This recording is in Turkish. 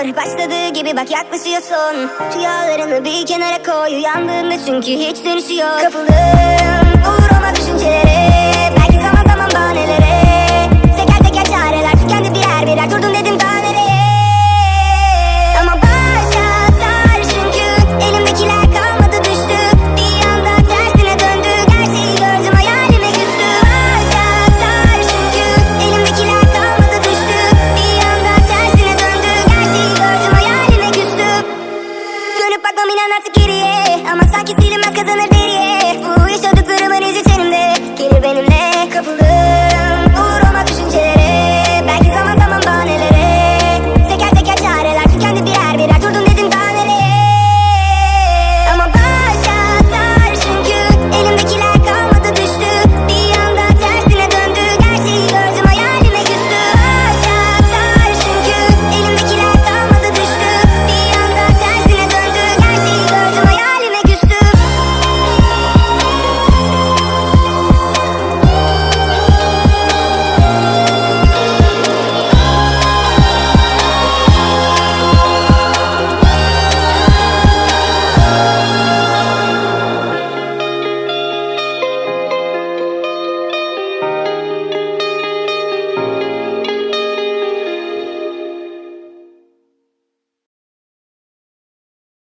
zor Başladığı gibi bak yaklaşıyor son Rüyalarını bir kenara koy Uyandığında çünkü hiç dönüşü yok. Kapıldım uğrama